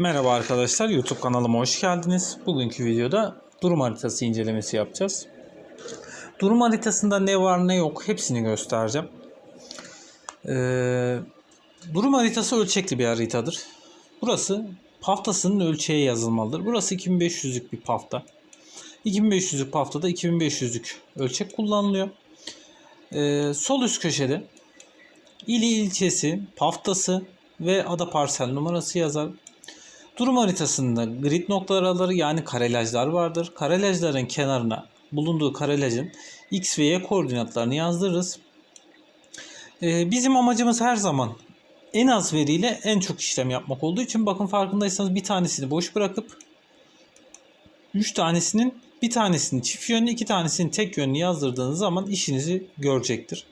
Merhaba arkadaşlar YouTube kanalıma hoş geldiniz. Bugünkü videoda durum haritası incelemesi yapacağız. Durum haritasında ne var ne yok hepsini göstereceğim. Ee, durum haritası ölçekli bir haritadır. Burası paftasının ölçeğe yazılmalıdır. Burası 2500'lük bir pafta. 2500'lük paftada 2500'lük ölçek kullanılıyor. Ee, sol üst köşede ili ilçesi, paftası ve ada parsel numarası yazar. Durum haritasında grid noktaları yani karelajlar vardır. Karelajların kenarına bulunduğu karelajın x ve y koordinatlarını yazdırırız. Ee, bizim amacımız her zaman en az veriyle en çok işlem yapmak olduğu için bakın farkındaysanız bir tanesini boş bırakıp 3 tanesinin bir tanesini çift yönlü iki tanesini tek yönlü yazdırdığınız zaman işinizi görecektir.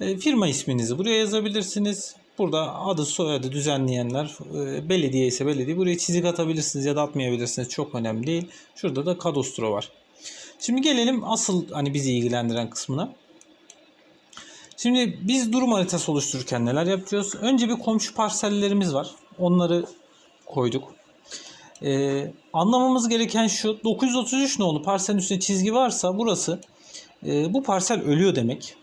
E, firma isminizi buraya yazabilirsiniz. Burada adı soyadı düzenleyenler e, belediye ise belediye buraya çizik atabilirsiniz ya da atmayabilirsiniz çok önemli değil. Şurada da kadastro var. Şimdi gelelim asıl hani bizi ilgilendiren kısmına. Şimdi biz durum haritası oluştururken neler yapıyoruz? Önce bir komşu parsellerimiz var. Onları koyduk. Ee, anlamamız gereken şu 933 nolu parselin üstünde çizgi varsa burası e, bu parsel ölüyor demek.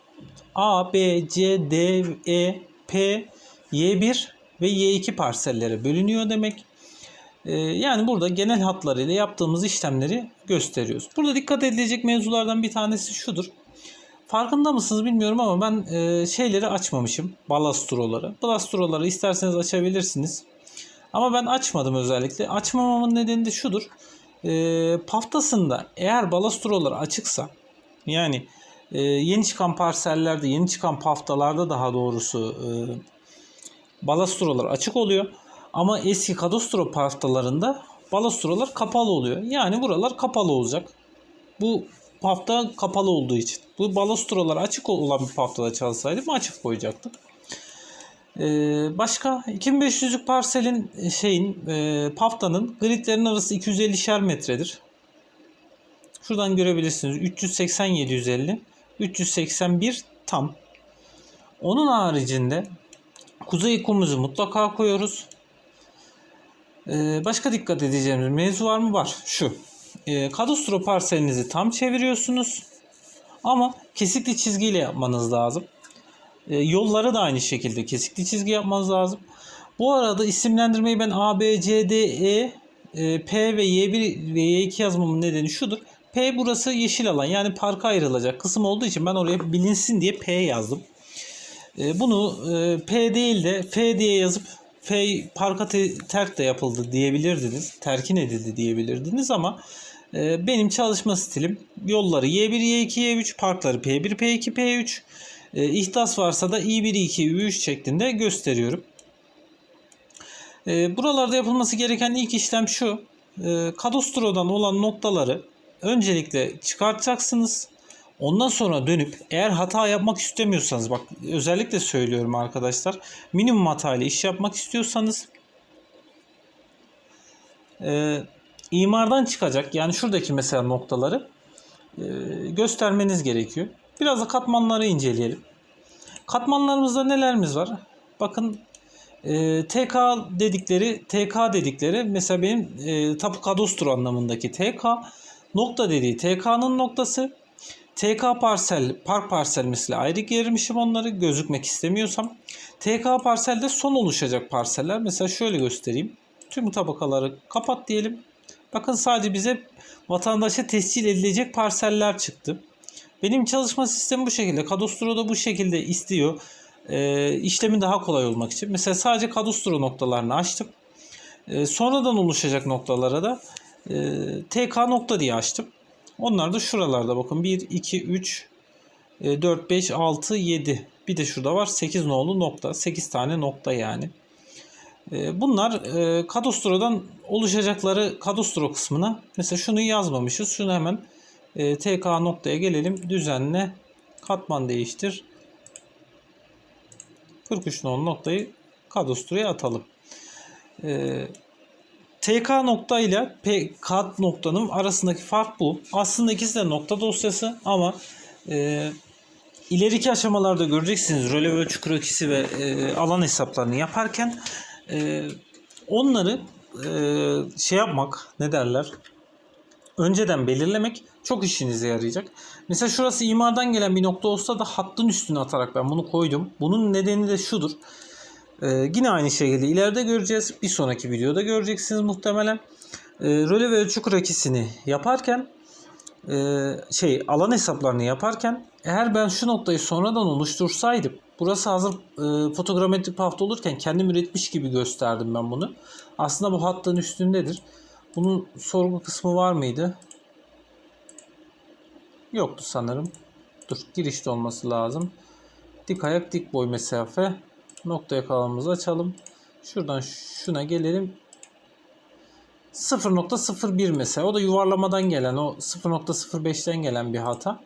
A, B, C, D, E, P, Y1 ve Y2 parsellere bölünüyor demek. Ee, yani burada genel hatlarıyla yaptığımız işlemleri gösteriyoruz. Burada dikkat edilecek mevzulardan bir tanesi şudur. Farkında mısınız bilmiyorum ama ben e, şeyleri açmamışım. Balastroları. Balastroları isterseniz açabilirsiniz. Ama ben açmadım özellikle. Açmamamın nedeni de şudur. Paftasında eğer balastrolar açıksa yani e, yeni çıkan parsellerde, yeni çıkan paftalarda daha doğrusu e, balastrolar açık oluyor. Ama eski kadastro paftalarında balastrolar kapalı oluyor. Yani buralar kapalı olacak. Bu pafta kapalı olduğu için. Bu balastrolar açık olan bir paftada çalışsaydım açık koyacaktım. Ee, başka 2500'lük parselin e, şeyin e, paftanın gridlerin arası 250'şer metredir. Şuradan görebilirsiniz. 380 750 381 tam. Onun haricinde kuzey kumumuzu mutlaka koyuyoruz. Ee, başka dikkat edeceğimiz mevzu var mı? Var. Şu. Ee, kadastro parselinizi tam çeviriyorsunuz. Ama kesikli çizgiyle yapmanız lazım. Ee, yolları da aynı şekilde kesikli çizgi yapmanız lazım. Bu arada isimlendirmeyi ben A, B, C, D, E, e, P ve Y1 ve Y2 yazmamın nedeni şudur. P burası yeşil alan yani parka ayrılacak kısım olduğu için ben oraya bilinsin diye P yazdım. E, bunu e, P değil de F diye yazıp F parka te- terk de yapıldı diyebilirdiniz. Terkin edildi diyebilirdiniz ama e, benim çalışma stilim yolları Y1, Y2, Y3 parkları P1, P2, P3 e, ihtas varsa da I1, I2, I3 şeklinde gösteriyorum. E, buralarda yapılması gereken ilk işlem şu. Kadastrodan olan noktaları öncelikle çıkartacaksınız. Ondan sonra dönüp eğer hata yapmak istemiyorsanız bak özellikle söylüyorum arkadaşlar. Minimum hatayla iş yapmak istiyorsanız e, imardan çıkacak yani şuradaki mesela noktaları e, göstermeniz gerekiyor. Biraz da katmanları inceleyelim. Katmanlarımızda nelerimiz var? Bakın e, TK dedikleri TK dedikleri mesela benim e, tapu kadastro anlamındaki TK nokta dediği TK'nın noktası TK parsel, park parsel mesela ayrı girmişim onları gözükmek istemiyorsam. TK parselde son oluşacak parseller. Mesela şöyle göstereyim. Tüm tabakaları kapat diyelim. Bakın sadece bize vatandaşa tescil edilecek parseller çıktı. Benim çalışma sistemi bu şekilde. Kadastro da bu şekilde istiyor. Ee, işlemin daha kolay olmak için. Mesela sadece kadastro noktalarını açtım. Ee, sonradan oluşacak noktalara da e, TK nokta diye açtım. Onlar da şuralarda bakın 1, 2, 3, 4, 5, 6, 7. Bir de şurada var 8 nolu nokta. 8 tane nokta yani. E, bunlar e, kadastrodan oluşacakları kadastro kısmına mesela şunu yazmamışız. Şunu hemen e, TK noktaya gelelim. Düzenle katman değiştir. 43 nolu noktayı kadastroya atalım. TK nokta ile P kat noktanın arasındaki fark bu. Aslında ikisi de nokta dosyası ama e, ileriki aşamalarda göreceksiniz röle ölçü krokisi ve e, alan hesaplarını yaparken e, onları e, şey yapmak ne derler? Önceden belirlemek çok işinize yarayacak. Mesela şurası imardan gelen bir nokta olsa da hattın üstüne atarak ben bunu koydum. Bunun nedeni de şudur. Ee, yine aynı şekilde ileride göreceğiz. Bir sonraki videoda göreceksiniz muhtemelen. Ee, röle ve ölçü krakisini yaparken e, şey alan hesaplarını yaparken eğer ben şu noktayı sonradan oluştursaydım burası hazır e, fotogrametrik hafta olurken kendim üretmiş gibi gösterdim ben bunu. Aslında bu hattın üstündedir. Bunun sorgu kısmı var mıydı? Yoktu sanırım. Dur girişte olması lazım. Dik ayak dik boy mesafe. Nokta yakalamamızı açalım. Şuradan şuna gelelim. 0.01 mesela. O da yuvarlamadan gelen o 0.05'ten gelen bir hata.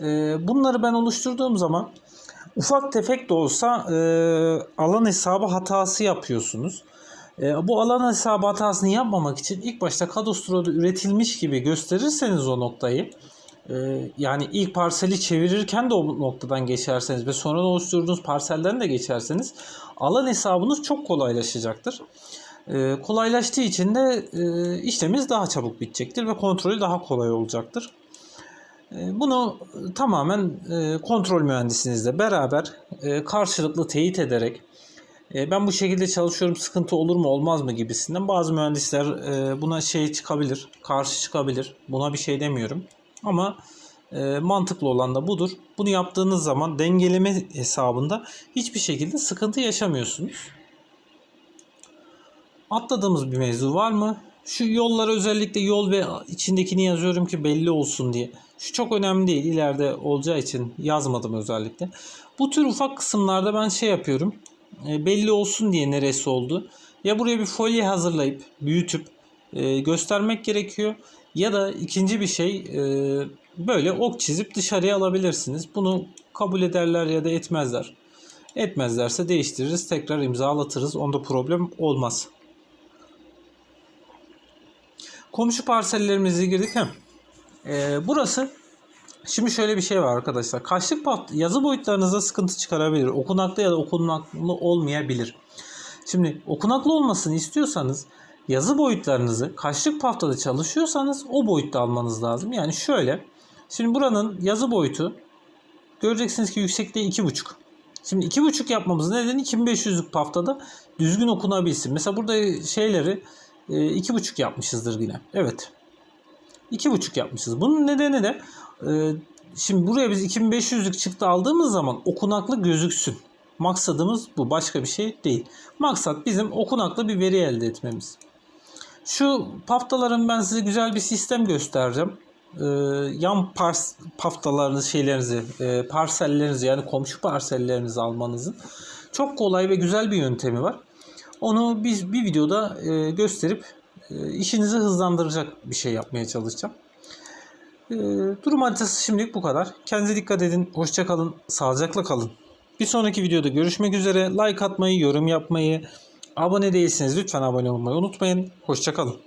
Ee, bunları ben oluşturduğum zaman ufak tefek de olsa e, alan hesabı hatası yapıyorsunuz. E, bu alan hesabı hatasını yapmamak için ilk başta Kadastro'da üretilmiş gibi gösterirseniz o noktayı yani ilk parseli çevirirken de o noktadan geçerseniz ve sonra oluşturduğunuz parselden de geçerseniz alan hesabınız çok kolaylaşacaktır. E, kolaylaştığı için de e, işleminiz daha çabuk bitecektir ve kontrolü daha kolay olacaktır. E, Bunu tamamen e, kontrol mühendisinizle beraber e, karşılıklı teyit ederek e, ben bu şekilde çalışıyorum sıkıntı olur mu olmaz mı gibisinden bazı mühendisler e, buna şey çıkabilir, karşı çıkabilir. Buna bir şey demiyorum. Ama e, mantıklı olan da budur. Bunu yaptığınız zaman dengeleme hesabında hiçbir şekilde sıkıntı yaşamıyorsunuz. Atladığımız bir mevzu var mı? Şu yollara özellikle yol ve içindekini yazıyorum ki belli olsun diye. Şu çok önemli değil. İleride olacağı için yazmadım özellikle. Bu tür ufak kısımlarda ben şey yapıyorum. E, belli olsun diye neresi oldu. Ya buraya bir folye hazırlayıp büyütüp e, göstermek gerekiyor. Ya da ikinci bir şey e, böyle ok çizip dışarıya alabilirsiniz. Bunu kabul ederler ya da etmezler. Etmezlerse değiştiririz. Tekrar imzalatırız. Onda problem olmaz. Komşu parsellerimize girdik. Hem. Ee, burası Şimdi şöyle bir şey var arkadaşlar. Kaçlık pat yazı boyutlarınızda sıkıntı çıkarabilir. Okunaklı ya da okunaklı olmayabilir. Şimdi okunaklı olmasını istiyorsanız yazı boyutlarınızı kaçlık paftada çalışıyorsanız o boyutta almanız lazım. Yani şöyle. Şimdi buranın yazı boyutu göreceksiniz ki yüksekliği 2.5. Şimdi 2.5 yapmamızın nedeni 2500'lük paftada düzgün okunabilsin. Mesela burada şeyleri e, 2.5 yapmışızdır yine. Evet. 2.5 yapmışız. Bunun nedeni de e, şimdi buraya biz 2500'lük çıktı aldığımız zaman okunaklı gözüksün. Maksadımız bu. Başka bir şey değil. Maksat bizim okunaklı bir veri elde etmemiz. Şu paftaların ben size güzel bir sistem göstereceğim. Ee, yan pars paftalarınız şeylerinizi, e, parsellerinizi yani komşu parsellerinizi almanızın çok kolay ve güzel bir yöntemi var. Onu biz bir videoda e, gösterip e, işinizi hızlandıracak bir şey yapmaya çalışacağım. E, durum haritası şimdilik bu kadar. Kendinize dikkat edin. Hoşça kalın. Sağlıcakla kalın. Bir sonraki videoda görüşmek üzere. Like atmayı, yorum yapmayı, abone değilseniz lütfen abone olmayı unutmayın. Hoşça kalın.